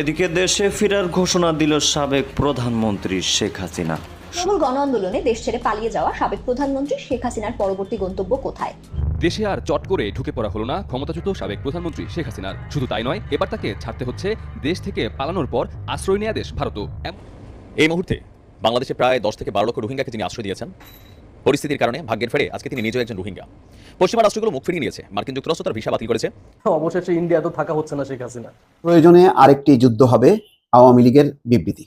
এদিকে দেশে ফেরার ঘোষণা দিল সাবেক প্রধানমন্ত্রী শেখ হাসিনা। প্রবল গণ আন্দোলনে দেশ ছেড়ে পালিয়ে যাওয়া সাবেক প্রধানমন্ত্রী শেখ হাসিনার পরবর্তী গন্তব্য কোথায়? দেশে আর চট করে ঢুকে পড়া হলো না ক্ষমতাচ্যুত সাবেক প্রধানমন্ত্রী শেখ হাসিনার। শুধু তাই নয় এবার তাকে ছাড়তে হচ্ছে দেশ থেকে পালানোর পর আশ্রয় নেয়া দেশ ভারতও। এই মুহূর্তে বাংলাদেশে প্রায় দশ থেকে বারো লক্ষ রোহিঙ্গাকে তিনি আশ্রয় দিয়েছেন। পরিস্থিতির কারণে ভাগ্যের ফেরে আজকে তিনি নিজেও একজন রোহিঙ্গা। পশ্চিমা রাষ্ট্রগুলো মুখ ফিরিয়ে নিয়েছে। মার্কিন যুক্তরাষ্ট্র তার ভিসা বাতিল করেছে। অবশেষে ইন্ডিয়া তো থাকা হচ্ছে না শেখ হাসিনা। প্রয়োজনে আরেকটি যুদ্ধ হবে আওয়ামী লীগের বিবৃতি।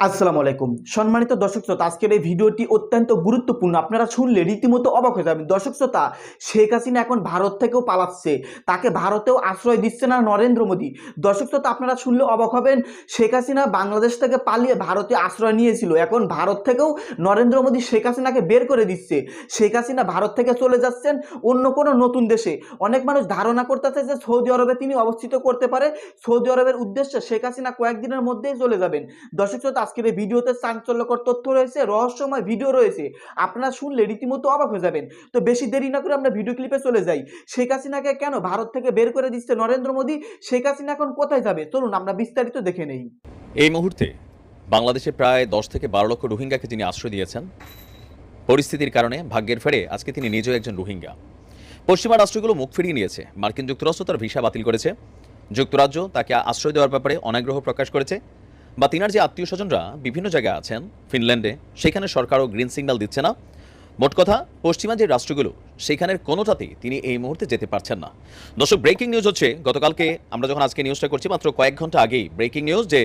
আসসালামু আলাইকুম। সম্মানিত দর্শক শ্রোতা, আজকের এই ভিডিওটি অত্যন্ত গুরুত্বপূর্ণ। আপনারা শুনলে রীতিমতো অবাক হয়ে যাবেন। দর্শক শ্রোতা, শেখ হাসিনা এখন ভারত থেকেও পালাচ্ছে। তাকে ভারতেও আশ্রয় দিচ্ছে না নরেন্দ্র মোদী। দর্শক শ্রোতা, আপনারা শুনলে অবাক হবেন, শেখ হাসিনা বাংলাদেশ থেকে পালিয়ে ভারতে আশ্রয় নিয়েছিল। এখন ভারত থেকেও নরেন্দ্র মোদী শেখ হাসিনাকে বের করে দিচ্ছে। শেখ হাসিনা ভারত থেকে চলে যাচ্ছেন অন্য কোনো নতুন দেশে। অনেক মানুষ ধারণা করতেছে যে সৌদি আরবে তিনি অবস্থিত করতে পারে। সৌদি আরবের উদ্দেশ্যে শেখ হাসিনা কয়েকদিনের মধ্যেই চলে যাবেন। দর্শক শ্রোতা আজকের এই ভিডিওতে চাঞ্চল্যকর তথ্য রয়েছে, রহস্যময় ভিডিও রয়েছে। আপনারা শুনলে রীতিমতো অবাক হয়ে যাবেন। তো বেশি দেরি না করে আমরা ভিডিও ক্লিপে চলে যাই। শেখ হাসিনাকে কেন ভারত থেকে বের করে দিচ্ছে নরেন্দ্র মোদী? শেখ হাসিনা এখন কোথায় যাবে? চলুন আমরা বিস্তারিত দেখে নেই। এই মুহূর্তে বাংলাদেশে প্রায় দশ থেকে বারো লক্ষ রোহিঙ্গাকে তিনি আশ্রয় দিয়েছেন। পরিস্থিতির কারণে ভাগ্যের ফেরে আজকে তিনি নিজেও একজন রোহিঙ্গা। পশ্চিমা রাষ্ট্রগুলো মুখ ফিরিয়ে নিয়েছে। মার্কিন যুক্তরাষ্ট্র তার ভিসা বাতিল করেছে। যুক্তরাজ্য তাকে আশ্রয় দেওয়ার ব্যাপারে অনাগ্রহ প্রকাশ করেছে। বা তিনার যে আত্মীয় স্বজনরা বিভিন্ন জায়গায় আছেন, ফিনল্যান্ডে, সেখানে সরকারও গ্রিন সিগন্যাল দিচ্ছে না। মোট কথা, পশ্চিমা যে রাষ্ট্রগুলো, সেখানের কোনোটাতেই তিনি এই মুহূর্তে যেতে পারছেন না। দর্শক ব্রেকিং নিউজ হচ্ছে, গতকালকে আমরা যখন আজকে নিউজটা করছি, মাত্র কয়েক ঘণ্টা আগেই ব্রেকিং নিউজ যে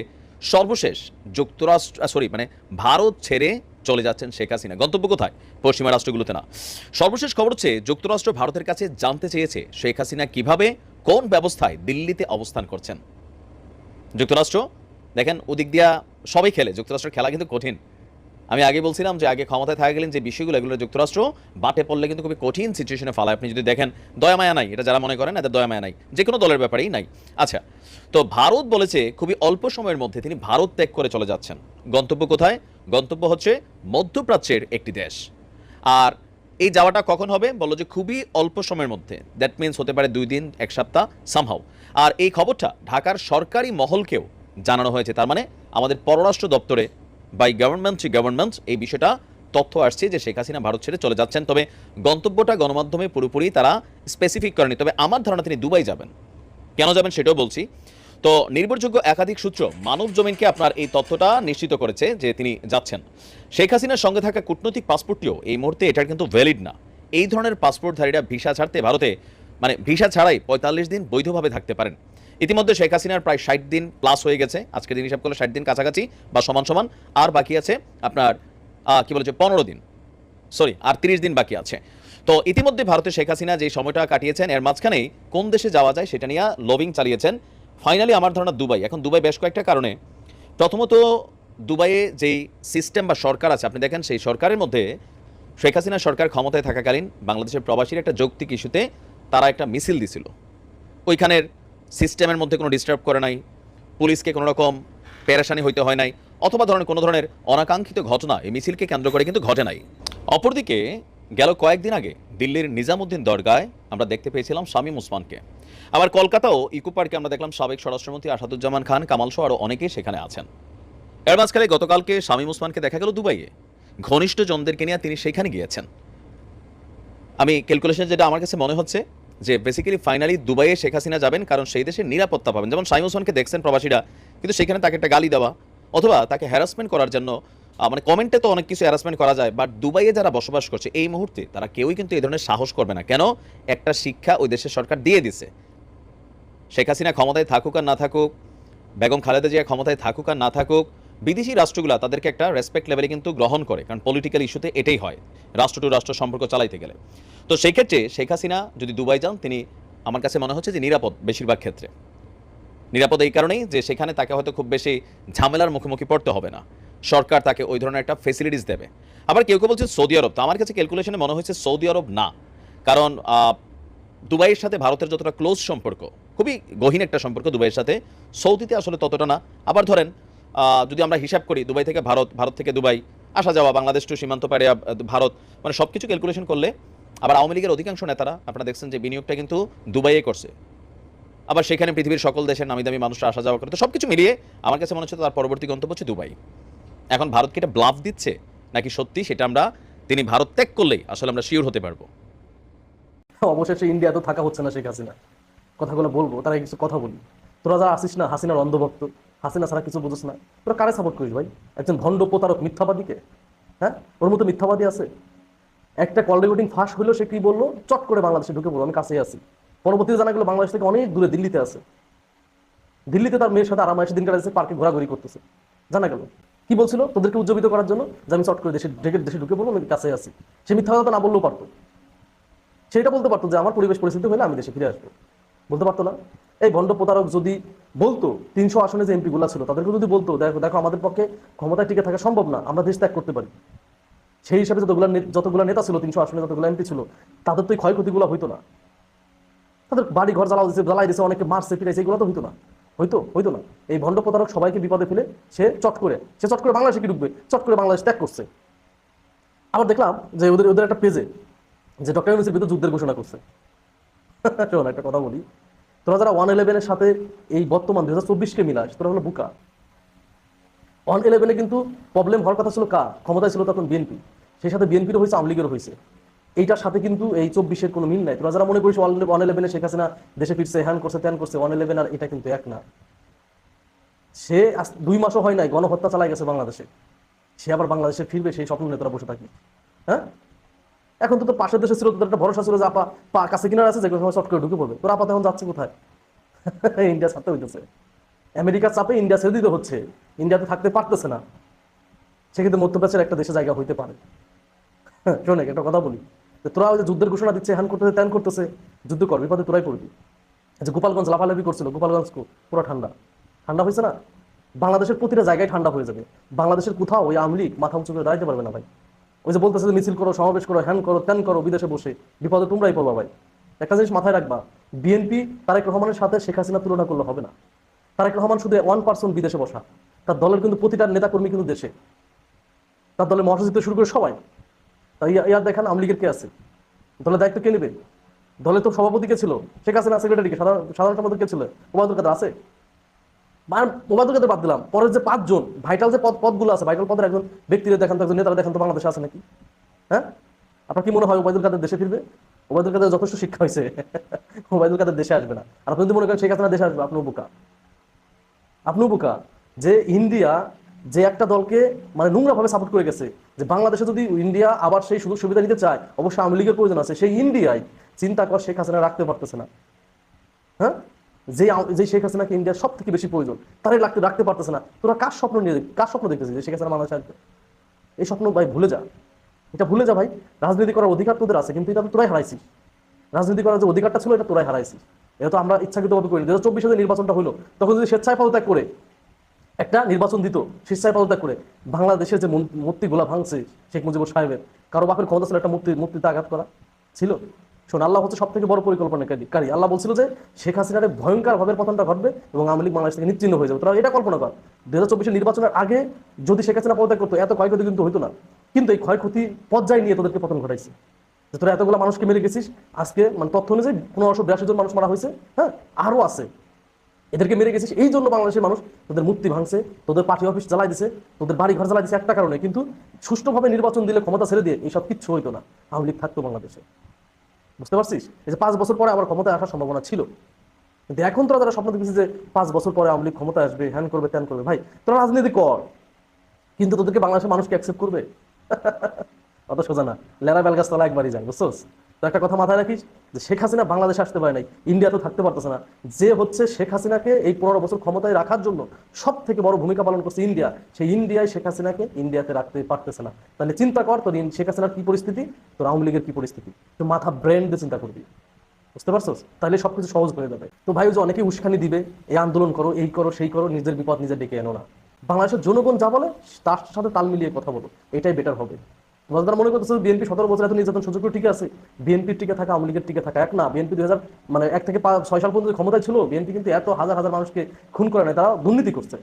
সর্বশেষ যুক্তরাষ্ট্র সরি মানে ভারত ছেড়ে চলে যাচ্ছেন শেখ হাসিনা। গন্তব্য কোথায়? পশ্চিমা রাষ্ট্রগুলোতে না। সর্বশেষ খবর হচ্ছে, যুক্তরাষ্ট্র ভারতের কাছে জানতে চেয়েছে শেখ হাসিনা কীভাবে, কোন ব্যবস্থায় দিল্লিতে অবস্থান করছেন। যুক্তরাষ্ট্র দেখেন, ওদিক দিয়া সবাই খেলে যুক্তরাষ্ট্রের খেলা কিন্তু কঠিন। আমি আগে বলছিলাম যে, আগে ক্ষমতায় থাকা গেলেন যে বিষয়গুলো, এগুলো যুক্তরাষ্ট্র বাটে পড়লে কিন্তু খুবই কঠিন সিচুয়েশনে ফালায়। আপনি যদি দেখেন, দয়া মায়া নাই, এটা যারা মনে করেন, এদের দয়া মায়া নাই। যে কোনো দলের ব্যাপারেই নাই। আচ্ছা তো ভারত বলেছে, খুবই অল্প সময়ের মধ্যে তিনি ভারত ত্যাগ করে চলে যাচ্ছেন। গন্তব্য কোথায়? গন্তব্য হচ্ছে মধ্যপ্রাচ্যের একটি দেশ। আর এই যাওয়াটা কখন হবে? বলল যে, খুবই অল্প সময়ের মধ্যে। দ্যাট মিন্স হতে পারে দুই দিন, এক সপ্তাহ সামহাও আর এই খবরটা ঢাকার সরকারি মহলকেও জানানো হয়েছে। তার মানে আমাদের পররাষ্ট্র দপ্তরে বাই গভর্নমেন্ট টু গভর্নমেন্ট এই বিষয়টা তথ্য আসছে যে শেখ হাসিনা ভারত ছেড়ে চলে যাচ্ছেন। তবে গন্তব্যটা গণমাধ্যমে পুরোপুরি তারা স্পেসিফিক করেনি। তবে আমার ধারণা তিনি দুবাই যাবেন। কেন যাবেন সেটাও বলছি। তো নির্ভরযোগ্য একাধিক সূত্র মানব জমিনকে আপনার এই তথ্যটা নিশ্চিত করেছে যে তিনি যাচ্ছেন। শেখ হাসিনার সঙ্গে থাকা কূটনৈতিক পাসপোর্টটিও এই মুহূর্তে এটার কিন্তু ভ্যালিড না। এই ধরনের পাসপোর্টধারীরা ভিসা ছাড়তে ভারতে মানে ভিসা ছাড়াই পঁয়তাল্লিশ দিন বৈধভাবে থাকতে পারেন। ইতিমধ্যে শেখ হাসিনার প্রায় ষাট দিন প্লাস হয়ে গেছে। আজকের দিন হিসাব করলে ষাট দিন কাছাকাছি বা সমান সমান। আর বাকি আছে আপনার কি বলেছে, পনেরো দিন। সরি আর তিরিশ দিন বাকি আছে। তো ইতিমধ্যে ভারতে শেখ হাসিনা যে সময়টা কাটিয়েছেন, এর মাঝখানেই কোন দেশে যাওয়া যায় সেটা নিয়ে লবিং চালিয়েছেন। ফাইনালি আমার ধারণা দুবাই। এখন দুবাই বেশ কয়েকটা কারণে। প্রথমত, দুবাইয়ে যেই সিস্টেম বা সরকার আছে, আপনি দেখেন সেই সরকারের মধ্যে শেখ হাসিনা সরকার ক্ষমতায় থাকাকালীন বাংলাদেশের প্রবাসীর একটা যৌক্তিক ইস্যুতে তারা একটা মিছিল দিছিল। ওইখানের সিস্টেমের মধ্যে কোনো ডিস্টার্ব করে নাই, পুলিশকে কোনো রকম পেরেশানি হইতে হয় নাই, অথবা ধরনের কোনো ধরনের অনাকাঙ্ক্ষিত ঘটনা এই মিছিলকে কেন্দ্র করে কিন্তু ঘটে নাই। অপরদিকে গেল কয়েকদিন আগে দিল্লির নিজামুদ্দিন দরগায় আমরা দেখতে পেয়েছিলাম শামীম ওসমানকে আবার কলকাতাও ইকো পার্কে আমরা দেখলাম সাবেক স্বরাষ্ট্রমন্ত্রী আসাদুজ্জামান খান, কামাল সহ আরও অনেকেই সেখানে আছেন। এর মাঝখানে গতকালকে শামীম ওসমানকে দেখা গেল দুবাইয়ে। ঘনিষ্ঠ জনদেরকে নিয়ে তিনি সেখানে গিয়েছেন। আমি ক্যালকুলেশন যেটা আমার কাছে মনে হচ্ছে যে বেসিক্যালি ফাইনালি দুবাইয়ে শেখ হাসিনা যাবেন, কারণ সেই দেশের নিরাপত্তা পাবেন। যেমন শামীম ওসমানকে দেখছেন প্রবাসীরা, কিন্তু সেখানে তাকে একটা গালি দেওয়া, অথবা তাকে হ্যারাসমেন্ট করার জন্য মানে কমেন্টে তো অনেক কিছু হ্যারাসমেন্ট করা যায় বাট দুবাইয়ে যারা বসবাস করছে, এই মুহূর্তে তারা কেউই কিন্তু এই ধরনের সাহস করবে না। কেন? একটা শিক্ষা ওই দেশের সরকার দিয়ে দিছে। শেখ হাসিনা ক্ষমতায় থাকুক আর না থাকুক, বেগম খালেদা জিয়া ক্ষমতায় থাকুক আর না থাকুক, বিদেশি রাষ্ট্রগুলো তাদেরকে একটা রেসপেক্ট লেভেলে কিন্তু গ্রহণ করে, কারণ পলিটিক্যাল ইস্যুতে এটাই হয়, রাষ্ট্র টু রাষ্ট্র সম্পর্ক চালাইতে গেলে। তো সেই ক্ষেত্রে শেখ হাসিনা যদি দুবাই যান, তিনি আমার কাছে মনে হচ্ছে যে নিরাপদ বেশিরভাগ ক্ষেত্রে। নিরাপদ এই কারণেই যে সেখানে তাকে হয়তো খুব বেশি ঝামেলার মুখোমুখি পড়তে হবে না। সরকার তাকে ওই ধরনের একটা ফেসিলিটিস দেবে। আবার কেউ কেউ বলছে সৌদি আরব। তো আমার কাছে ক্যালকুলেশনে মনে হয়েছে সৌদি আরব না। কারণ দুবাইয়ের সাথে ভারতের যতটা ক্লোজ সম্পর্ক, খুবই গহীন একটা সম্পর্ক দুবাইয়ের সাথে। সৌদিতে আসলে ততটা না। আবার ধরেন যদি আমরা হিসাব করি, দুবাই থেকে ভারত ভারত থেকে দুবাই আসা যাওয়া, বাংলাদেশ টু সীমান্ত পারে ভারত মানে সব কিছু ক্যালকুলেশন করলে আবার আওয়ামী লীগের অধিকাংশ নেতারা, আপনারা দেখছেন যে বিনিয়োগটা কিন্তু দুবাইয়ে করছে। আবার সেখানে পৃথিবীর সকল দেশের নামি দামি মানুষরা আসা যাওয়া করে। তো সবকিছু মিলিয়ে আমার কাছে মনে হচ্ছে তার পরবর্তী গন্তব্য হচ্ছে দুবাই। এখন ভারতকে এটা ব্লাফ দিচ্ছে? নাকি সত্যি সেটা আমরা, তিনি ভারত ত্যাগ করলেই আসলে আমরা শিওর হতে পারব? অবশেষে ইন্ডিয়া তো থাকা হচ্ছে না শেখ হাসিনা। কথাগুলো বলব, তারা কিছু কথা বলি। তোরা যা আসিস না, হাসিনার অন্ধভক্ত, হাসিনা ছাড়া কিছু বুঝিস না। তোরা কারে সাপোর্ট করিস ভাই? একজন ভণ্ড প্রতারক মিথ্যাবাদীকে? হ্যাঁ? ওর মতো মিথ্যাবাদী আছে? একটা কল রেকর্ডিং ফাঁস হলো সে কি বলল? চট করে বাংলাদেশে ঢুকে পড়ল। আমি কাছেই আছি। পরবর্তীতে জানা গেলো বাংলাদেশ থেকে অনেক দূরে দিল্লিতে আছে। দিল্লিতে তার মেয়ের সাথে আরাম এসে দিন কাটাচ্ছে পার্কে ঘোরাঘুরি করতেছে। জানা গেল। কি বলছিল? তোদেরকে উজ্জীবিত করার জন্য? যে আমি চট করে দেশে ঢেকে, দেশে ঢুকে পড়ল আমি কাছে আছি। সে মিথ্যা কথা না বললেও পারতো। সেটা বলতে পারতো যে আমার পরিবেশ পরিস্থিতি হলে আমি দেশে ফিরে আসব। বলতে পারতো না। এই ভণ্ড প্রতারক যদি বলতো, তিনশো আসনে যে এমপি গুলা ছিল তাদেরকে যদি বলতো, দেখো দেখো, আমাদের পক্ষে ক্ষমতায় টিকে থাকা সম্ভব না, আমরা দেশ ত্যাগ করতে পারি। সেই হিসাবে যতগুলো যতগুলো নেতা ছিল, তিনশো আসনে যতগুলো এমপি ছিল, তাদের তো এই ক্ষয়ক্ষতিগুলো হইতো না। তাদের বাড়ি ঘর জ্বালাও দিচ্ছে জ্বালাই দিচ্ছে অনেকে মারছে ফিরেছে এগুলো তো হইতো না। হইতো হইতো না। এই ভণ্ড প্রতারক সবাইকে বিপদে ফেলে সে চট করে, সে চট করে বাংলাদেশে কি ঢুকবে? চট করে বাংলাদেশ ত্যাগ করছে। আবার দেখলাম যে ওদের ওদের একটা পেজে যে ডক্টর ইউনুসের বিরুদ্ধে যুদ্ধের ঘোষণা করছে। একটা কথা বলি। তোরা যারা ওয়ান ইলেভেনের সাথে এই বর্তমান দু হাজার চব্বিশকে মিলাস, তোরা হলো বুকা। ওয়ান ইলেভেনে কিন্তু প্রবলেম হওয়ার কথা ছিল কার? ক্ষমতায় ছিল তখন বিএনপি সেই সাথে বিএনপিরও হয়েছে আওয়ামী লীগেরও হয়েছে। এইটার সাথে কিন্তু এই চব্বিশের কোনো মিল নাই। তোরা যারা মনে করিস ওয়ান ইলেভেনে শেখ হাসিনা দেশে ফিরছে, হ্যান করছে, ত্যান করছে ওয়ান ইলেভেন আর এটা কিন্তু এক না। সে দুই মাসও হয় নাই, গণহত্যা চালাই গেছে বাংলাদেশে। সে আবার বাংলাদেশে ফিরবে, সেই স্বপ্ন নিয়ে তোরা বসে থাকি হ্যাঁ? এখন তো পাশের দেশে ছিল, তোদের একটা ভরসা ছিল যে আপা, পা কাছে কিনার আছে যে সময় করে ঢুকে পড়বে। তোর আপা এখন যাচ্ছে কোথায়? ইন্ডিয়া ছাড়তে হইতেছে। আমেরিকার চাপে ইন্ডিয়া ছেড়ে দিতে হচ্ছে। ইন্ডিয়াতে থাকতে পারতেছে না। সেক্ষেত্রে মধ্যপ্রাচ্যের একটা দেশে জায়গা হইতে পারে। শোনে একটা কথা বলি। যে তোরা ওই যে যুদ্ধের ঘোষণা দিচ্ছে, হ্যান করতেছে, ত্যান করতেছে, যুদ্ধ কর, বিপদে তোরাই পড়বি। যে গোপালগঞ্জ লাফালাফি করছিল, গোপালগঞ্জ পুরো ঠান্ডা। ঠান্ডা হয়েছে না? বাংলাদেশের প্রতিটা জায়গায় ঠান্ডা হয়ে যাবে। বাংলাদেশের কোথাও ওই আমলি মাথা উঁচু করে দাঁড়াতে পারবে না ভাই। ওই যে বলতেছে যে মিছিল করো, সমাবেশ করো, হ্যান করো, ত্যান করো, বিদেশে বসে। বিপদে তোমরাই পড়বা ভাই। একটা জিনিস মাথায় রাখবা, বিএনপি তারেক রহমানের সাথে শেখ হাসিনা তুলনা করলে হবে না। তারেক রহমান শুধু ওয়ান পার্সন বিদেশে বসা। তার দলের কিন্তু প্রতিটা নেতাকর্মী কিন্তু দেশে। তার দলের মহাসচিব শুরু করে সবাই। তাই ইয়ার দেখান, আওয়ামী লীগের কে আছে? দলের দায়িত্ব কে নেবে? দলের তো সভাপতি কে ছিল? শেখ হাসিনা সেক্রেটারি কে? সাধারণ সম্পাদক কে ছিল? ওবায়দুল কাদের আছে? ওবায়দুল কাদের বাদ দিলাম। পরের যে পাঁচজন ভাইটাল যে পদ পদগুলো আছে ভাইটাল পদের একজন ব্যক্তিদের দেখান তো, একজন নেতারা দেখান তো বাংলাদেশে আছে নাকি? হ্যাঁ? আপনার কি মনে হয় ওবায়দুল কাদের দেশে ফিরবে? ওবায়দুল কাদের যথেষ্ট শিক্ষা হয়েছে। ওবায়দুল কাদের দেশে আসবে না। আর আপনি যদি মনে করেন শেখ হাসিনা দেশে আসবে, আপনিও বোকা। আপনিও বোকা, যে ইন্ডিয়া যে একটা দলকে মানে নোংরা ভাবে সাপোর্ট করে গেছে, যে বাংলাদেশে যদি ইন্ডিয়া আবার সেই সুযোগ সুবিধা নিতে চায় অবশ্যই আওয়ামী লীগের প্রয়োজন আছে, সেই ইন্ডিয়ায় চিন্তা কর শেখ হাসিনা রাখতে পারতেছে না। হ্যাঁ? যে যে শেখ হাসিনাকে ইন্ডিয়ার সব থেকে বেশি প্রয়োজন, তারাই রাখতে রাখতে পারতেছে না। তোরা কার স্বপ্ন নিয়ে কার স্বপ্ন দেখতেছিস যে শেখ হাসিনা বাংলাদেশে আসবে এই স্বপ্ন ভাই ভুলে যা। এটা ভুলে যা ভাই, রাজনীতি করার অধিকার তোদের আছে, কিন্তু এটা তোরাই হারাইছিস রাজনীতি করার যে অধিকারটা ছিল এটা তোরাই হারাইছিস। এটা তো আমরা ইচ্ছাকৃতভাবে করি দু হাজার নির্বাচনটা হলো, তখন যদি স্বেচ্ছায় পদত্যাগ করে একটা নির্বাচন দিত, স্বেচ্ছায় পদত্যাগ করে বাংলাদেশের যে মূর্তিগুলা ভাঙছে শেখ মুজিবুর সাহেবের, কারও বাপের ক্ষমতা ছিল একটা মূর্তি, মূর্তিতে আঘাত করা ছিল। শোন, আল্লাহ হচ্ছে সব থেকে বড় পরিকল্পনাকারী। আল্লাহ বলছিল যে শেখ হাসিনার ভয়ঙ্কর ভাবে পতনটা ঘটবে এবং আওয়ামী লীগ বাংলাদেশ থেকে নিশ্চিন্ন হয়ে যাবে। তোরা এটা কল্পনা কর। দু হাজার চব্বিশের নির্বাচনের আগে যদি শেখ হাসিনা পদত্যাগ করতো, এত ক্ষয়ক্ষতি কিন্তু হইতো না। কিন্তু এই ক্ষয়ক্ষতি পর্যায়ে নিয়ে তোদেরকে পতন ঘটাইছে। যে তোরা এতগুলো মানুষকে মেরে গেছিস, আজকে মানে তথ্য অনুযায়ী পনেরোশো বিরাশি জন মানুষ মারা হয়েছে হ্যাঁ? আরও আছে। এদেরকে মেরে গেছিস, এই জন্য বাংলাদেশের মানুষ তোদের মূর্তি ভাঙছে, তোদের পার্টি অফিস জ্বালাই দিছে, তোদের বাড়ি ঘর জ্বালাই দিছে একটা কারণে। কিন্তু সুষ্ঠুভাবে নির্বাচন দিলে ক্ষমতা ছেড়ে দিয়ে এইসব কিচ্ছু হইতো না। আওয়ামী লীগ থাকতো বাংলাদেশে। বুঝতে পারছিস? এই যে পাঁচ বছর পরে আবার ক্ষমতায় আসার সম্ভাবনা ছিল। কিন্তু এখন তোরা যারা স্বপ্ন দেখছিস যে পাঁচ বছর পরে আওয়ামী লীগ ক্ষমতায় আসবে, হ্যান করবে, ত্যান করবে, ভাই, তোরা রাজনীতি কর। কিন্তু তোদেরকে বাংলাদেশের মানুষকে অ্যাকসেপ্ট করবে? অত সোজা না লেরা বেলগাছ তলা একবারই যায়, বুঝছোস? তো একটা কথা মাথায় রাখিস যে শেখ হাসিনা বাংলাদেশে আসতে পারে নাই ইন্ডিয়া তো থাকতে পারতেছে না। যে হচ্ছে শেখ হাসিনাকে এই পনেরো বছর ক্ষমতায় রাখার জন্য সব থেকে বড় ভূমিকা পালন করছে ইন্ডিয়া সেই ইন্ডিয়ায় শেখ হাসিনাকে ইন্ডিয়াতে রাখতে পারতেছে না। তাহলে চিন্তা কর তোর শেখ হাসিনার কি পরিস্থিতি? তোর আওয়ামী লীগের কি পরিস্থিতি? তো মাথা ব্রেন দিয়ে চিন্তা করবি। বুঝতে পারছ তাহলে সবকিছু সহজ করে দেবে তো ভাই যে অনেকেই উস্কানি দিবে, এই আন্দোলন করো, এই করো, সেই করো, নিজের বিপদ নিজে ডেকে এনো না। বাংলাদেশের জনগণ যা বলে, তার সাথে তাল মিলিয়ে কথা বলো, এটাই বেটার হবে। যারা মনে করতেছো বিএনপি সতেরো বছর এত নির্যাতন সুযোগ ঠিক আছে, বিএনপির টিকে থাকা, আওয়ামী লীগের টিকে থাকা। এক না, বিএনপি দুই হাজার মানে এক থেকে ছয় সাল পর্যন্ত ক্ষমতায় ছিল, বিএনপি কিন্তু এত হাজার হাজার মানুষকে খুন করে নাই। তারা দুর্নীতি করছে।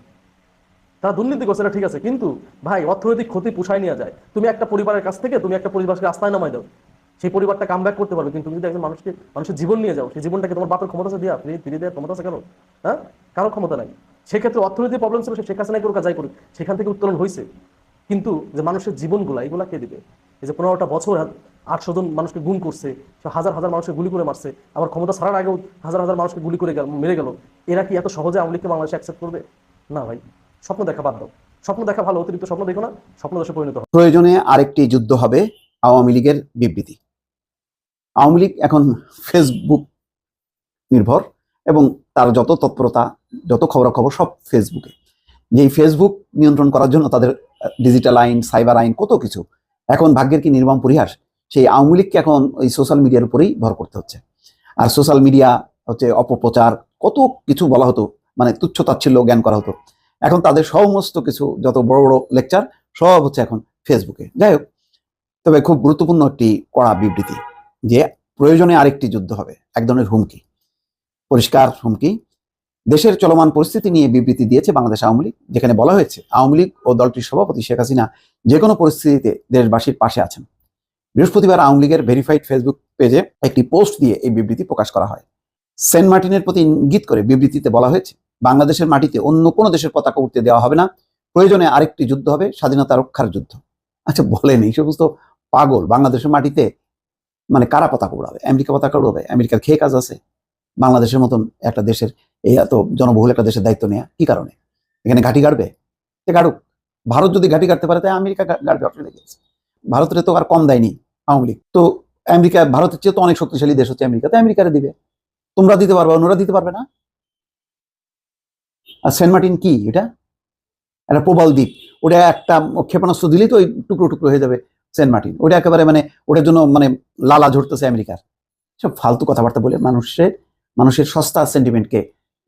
তারা দুর্নীতি করছে, এটা ঠিক আছে। কিন্তু ভাই, অর্থনৈতিক ক্ষতি পুষায় নিয়ে যায়। তুমি একটা পরিবারের কাছ থেকে, তুমি একটা পরিবারকে আস্থায় নামাই দাও। সেই পরিবারটা কাম করতে পারবে। কিন্তু তুমি যদি একজন মানুষকে, মানুষের জীবন নিয়ে যাও, সেই জীবনটাকে তোমার বাপের ক্ষমতা আছে দিয়া ফিরিয়ে ফিরিয়ে দেওয়ার ক্ষমতা আছে কারও হ্যাঁ? কারও ক্ষমতা নাই। সেক্ষেত্রে অর্থনৈতিক প্রবলেম ছিল শেখ হাসিনা করুক যাই করুক। সেখান থেকে উত্তোলন হয়েছে কিন্তু যে মানুষের জীবনগুলা, এগুলা কে দিবে? এই যে পনেরোটা বছর আটশো জন মানুষকে গুম করছে হাজার হাজার মানুষকে গুলি করে মারছে, আবার ক্ষমতা ছাড়ার আগেও হাজার হাজার মানুষকে গুলি করে গেল, মেরে গেল, এরা কি এত সহজে আওয়ামী লীগকে বাংলাদেশে অ্যাকসেপ্ট করবে? না ভাই, স্বপ্ন দেখা দাও স্বপ্ন দেখা ভালো, অতিরিক্ত স্বপ্ন দেখো না, স্বপ্ন দশে পরিণত হবে। প্রয়োজনে আরেকটি যুদ্ধ হবে আওয়ামী লীগের বিবৃতি। আওয়ামী লীগ এখন ফেসবুক নির্ভর এবং তার যত তৎপরতা, যত খবরাখবর সব ফেসবুকে যেই ফেসবুক নিয়ন্ত্রণ করার জন্য তাদের ডিজিটাল আইন সাইবার আইন, কত কিছু। এখন ভাগ্যের কি নির্মম পরিহাস? সেই আওয়ামী লীগকে এখন ওই সোশ্যাল মিডিয়ার উপরেই ভর করতে হচ্ছে। আর সোশ্যাল মিডিয়া হচ্ছে অপপ্রচার, কত কিছু বলা হতো মানে তুচ্ছ তাচ্ছিল্য জ্ঞান করা হতো। এখন তাদের সমস্ত কিছু, যত বড় বড় লেকচার সব হচ্ছে এখন ফেসবুকে যাই হোক, তবে খুব গুরুত্বপূর্ণ একটি কড়া বিবৃতি, যে প্রয়োজনে আরেকটি যুদ্ধ হবে, এক ধরনের হুমকি, পরিষ্কার হুমকি। দেশের চলমান পরিস্থিতি নিয়ে বিবৃতি দিয়েছে বাংলাদেশ আওয়ামী লীগ, যেখানে বলা হয়েছে আওয়ামী লীগ ও দলটির সভাপতি শেখ হাসিনা যে কোনো পরিস্থিতিতে দেশবাসীর পাশে আছেন। বৃহস্পতিবার আওয়ামী লীগের ভেরিফাইড ফেসবুক পেজে একটি পোস্ট দিয়ে এই বিবৃতি প্রকাশ করা হয়। সেন্ট মার্টিনের প্রতি ইঙ্গিত করে বিবৃতিতে বলা হয়েছে, বাংলাদেশের মাটিতে অন্য কোনো দেশের পতাকা উঠতে দেওয়া হবে না, প্রয়োজনে আরেকটি যুদ্ধ হবে, স্বাধীনতা রক্ষার যুদ্ধ। আচ্ছা বলেন এই সমস্ত পাগল বাংলাদেশের মাটিতে মানে কারা পতাকা উড়াবে? আমেরিকা পতাকা উড়াবে? আমেরিকার খেয়ে কাজ আছে? বাংলাদেশের মতন একটা দেশের এই এত জনবহুল একটা দেশের দায়িত্ব নেওয়া কি কারণে? এখানে ঘাঁটি গাড়বে সে গাড়ুক ভারত যদি ঘাঁটি গাড়তে পারে তাই আমেরিকা গাড়বে কি ভারতের তো আর কম দেয়নি আওয়ামী লীগ। তো আমেরিকা, ভারতের চেয়ে তো অনেক শক্তিশালী দেশ হচ্ছে আমেরিকা, তো আমেরিকারে দিবে। তোমরা দিতে পারবে, অন্যরা দিতে পারবে না? আর সেন্ট মার্টিন কি এটা? একটা প্রবল দ্বীপ। ওটা একটা ক্ষেপণাস্ত্র দিলেই তো ওই টুকরো টুকরো হয়ে যাবে সেন্ট মার্টিন। ওটা একেবারে মানে ওটার জন্য মানে লালা ঝরতেছে আমেরিকার। সব ফালতু কথাবার্তা বলে মানুষের মানুষের সস্তা সেন্টিমেন্টকে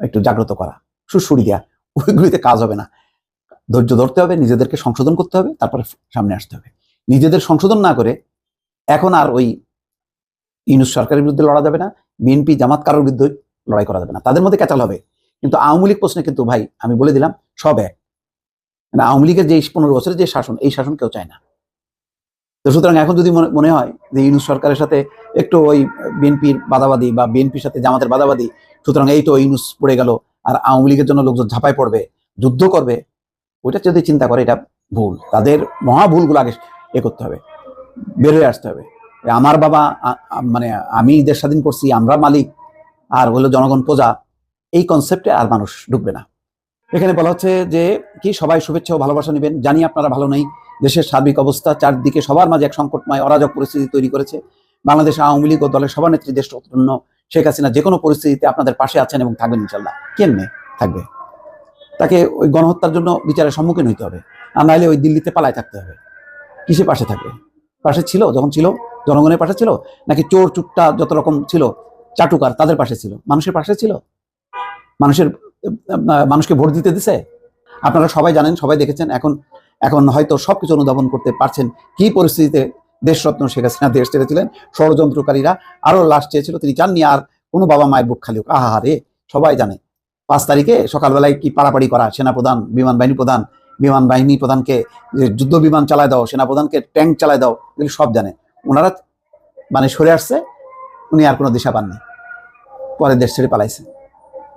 একটু জাগ্রত করা সুসুরি দেওয়া ওইগুলিতে কাজ হবে না। ধৈর্য ধরতে হবে, নিজেদেরকে সংশোধন করতে হবে, তারপরে সামনে আসতে হবে। নিজেদের সংশোধন না করে এখন আর ওই ইউনুস সরকারের বিরুদ্ধে লড়া যাবে না বিএনপি জামাত কারোর বিরুদ্ধে লড়াই করা যাবে না। তাদের মধ্যে ক্যাচাল হবে। কিন্তু আওয়ামী লীগ প্রশ্নে কিন্তু ভাই, আমি বলে দিলাম, সব এক। মানে আওয়ামী লীগের যে পনেরো বছরের যে শাসন, এই শাসন কেউ চায় না। তো সুতরাং এখন যদি মনে- হয় যে ইউনুস সরকারের সাথে একটু ওই বিএনপির বাদাবাদী বা বিএনপির সাথে জামাতের বাদাবাদী, সুতরাং এই তো ইউনুস পড়ে গেল আর আওয়ামী লীগের জন্য লোকজন ঝাঁপায় পড়বে, যুদ্ধ করবে, ওইটা যদি চিন্তা করে এটা ভুল। তাদের মহা ভুলগুলো আগে এ করতে হবে, বের হয়ে আসতে হবে। আমার বাবা মানে আমি দেশ স্বাধীন করছি, আমরা মালিক, আর হলো জনগণ প্রজা, এই কনসেপ্টে আর মানুষ ঢুকবে না। এখানে বলা হচ্ছে যে কি সবাই শুভেচ্ছা ও ভালোবাসা নেবেন, জানি আপনারা ভালো নেই দেশের সার্বিক অবস্থা চারদিকে সবার মাঝে এক সংকটময় অরাজক পরিস্থিতি তৈরি করেছে। বাংলাদেশ আওয়ামী লীগ ও দলের সভানেত্রী দেশরত্ন শেখ হাসিনা যে কোনো পরিস্থিতিতে আপনাদের পাশে আছেন এবং থাকবেন ইনশাল্লাহ কেমনে থাকবে? তাকে ওই গণহত্যার জন্য বিচারের সম্মুখীন হইতে হবে। আর নাহলে ওই দিল্লিতে পালায় থাকতে হবে। কিসে পাশে থাকবে? পাশে ছিল, যখন ছিল, জনগণের পাশে ছিল? নাকি চোর চুট্টা যত রকম ছিল, চাটুকার তাদের পাশে ছিল? মানুষের পাশে ছিল? মানুষের, মানুষকে ভোট দিতে দিছে? আপনারা সবাই জানেন, সবাই দেখেছেন, এখন এখন হয়তো সবকিছু অনুধাবন করতে পারছেন কি পরিস্থিতিতে দেশরত্ন শেখ হাসিনা দেশ ছেড়েছিলেন, ষড়যন্ত্রকারীরা আরও লাশ চেয়েছিল, তিনি চাননি আর কোনো বাবা মায়ের বুক খালি হোক। আহা রে, সবাই জানে। পাঁচ তারিখে সকালবেলায় কি পাড়াপাড়ি করা? সেনাপ্রধান, বিমান বাহিনী প্রধান, বিমান বাহিনী প্রধানকে যুদ্ধ বিমান চালায় দাও, সেনাপ্রধানকে ট্যাঙ্ক চালায় দাও, এগুলো সব জানে। ওনারা মানে সরে আসছে, উনি আর কোনো দিশা পাননি। পরে দেশ ছেড়ে পালাইছে।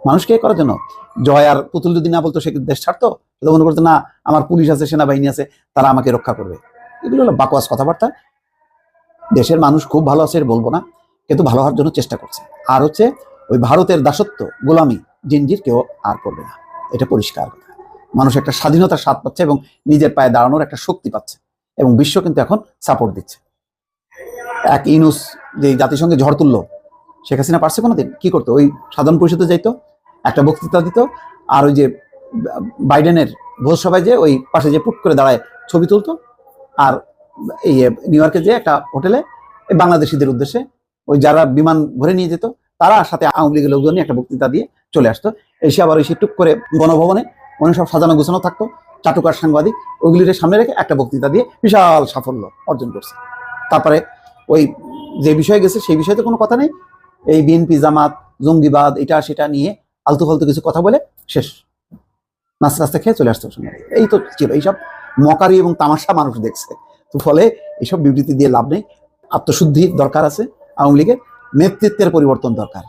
মানুষকে করার জন্য জয় আর পুতুল যদি না বলতো, সে দেশ ছাড়তো? তো মনে করতো, না, আমার পুলিশ আছে, সেনাবাহিনী আছে, তারা আমাকে রক্ষা করবে। এগুলো হলো বাকওয়াস কথাবার্তা। দেশের মানুষ খুব ভালো আছে বলব না, কিন্তু ভালো হওয়ার জন্য চেষ্টা করছে। আর হচ্ছে, ওই ভারতের দাসত্ব, গোলামি জিনজির কেউ আর করবে না। এটা পরিষ্কার মানুষ একটা স্বাধীনতার স্বাদ পাচ্ছে এবং নিজের পায়ে দাঁড়ানোর একটা শক্তি পাচ্ছে এবং বিশ্ব কিন্তু এখন সাপোর্ট দিচ্ছে। এক ইনুস যে জাতিসংঘে ঝড় তুললো, শেখ হাসিনা পারছে কোনোদিন? কি করতো? ওই সাধারণ পরিষদে যাইতো একটা বক্তৃতা দিত। আর ওই যে, বাইডেনের ভোজসভায় যে ওই পাশে যে পুট করে দাঁড়ায় ছবি তুলতো। আর এই নিউ ইয়র্কে যে একটা হোটেলে বাংলাদেশিদের উদ্দেশ্যে ওই যারা বিমান ভরে নিয়ে যেত, তারা সাথে আওয়ামী লীগের লোকজন একটা বক্তৃতা দিয়ে চলে আসতো। এসে আবার ওই সে টুক করে গণভবনে মনে সব সাজানো গোছানো থাকতো। চাটুকার সাংবাদিক ওইগুলির সামনে রেখে একটা বক্তৃতা দিয়ে বিশাল সাফল্য অর্জন করছে। তারপরে ওই যে বিষয়ে গেছে, সেই বিষয়ে তো কোনো কথা নেই। এই বিএনপি জামাত, জঙ্গিবাদ, এটা সেটা নিয়ে আলতু ফালতু কিছু কথা বলে শেষ। নাস্তা নাস্তা খেয়ে চলে আসতো এই তো ছিল, এইসব মকারি এবং তামাশা মানুষ দেখছে। তো ফলে এইসব বিবৃতি দিয়ে লাভ নেই। আত্মশুদ্ধি দরকার আছে আওয়ামী লীগের, নেতৃত্বের পরিবর্তন দরকার।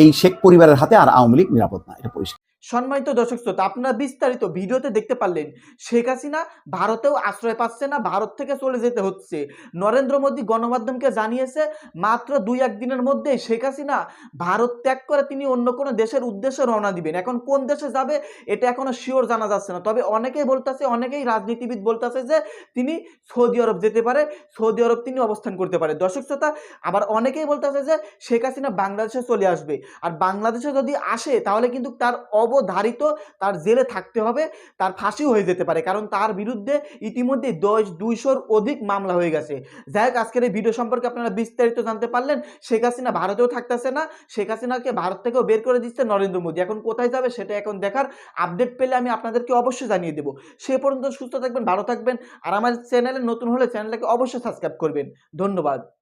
এই শেখ পরিবারের হাতে আর আওয়ামী লীগ নিরাপদ না, এটা পরিষ্কার। সম্মানিত দর্শক শ্রোতা, আপনারা বিস্তারিত ভিডিওতে দেখতে পারলেন, শেখ হাসিনা ভারতেও আশ্রয় পাচ্ছে না, ভারত থেকে চলে যেতে হচ্ছে। নরেন্দ্র মোদী গণমাধ্যমকে জানিয়েছে, মাত্র দুই একদিনের মধ্যেই শেখ হাসিনা ভারত ত্যাগ করে তিনি অন্য কোনো দেশের উদ্দেশ্যে রওনা দিবেন। এখন কোন দেশে যাবে, এটা এখনও শিওর জানা যাচ্ছে না। তবে অনেকেই বলতেছে, অনেকেই রাজনীতিবিদ বলতেছে যে, তিনি সৌদি আরব যেতে পারে, সৌদি আরব তিনি অবস্থান করতে পারে। দর্শক শ্রোতা, আবার অনেকেই বলতেছে যে, শেখ হাসিনা বাংলাদেশে চলে আসবে। আর বাংলাদেশে যদি আসে, তাহলে কিন্তু তার অবধারিত তার জেলে থাকতে হবে, তার ফাঁসিও হয়ে যেতে পারে। কারণ তার বিরুদ্ধে ইতিমধ্যে দশ, দুইশোর অধিক মামলা হয়ে গেছে। যাই হোক, আজকের এই ভিডিও সম্পর্কে আপনারা বিস্তারিত জানতে পারলেন। শেখ হাসিনা ভারতেও থাকতেছে না। শেখ হাসিনাকে ভারত থেকেও বের করে দিচ্ছে নরেন্দ্র মোদী। এখন কোথায় যাবে সেটা এখন দেখার আপডেট পেলে আমি আপনাদেরকে অবশ্যই জানিয়ে দেবো। সে পর্যন্ত সুস্থ থাকবেন, ভালো থাকবেন। আর আমার চ্যানেলে নতুন হলে চ্যানেলটাকে অবশ্যই সাবস্ক্রাইব করবেন। ধন্যবাদ।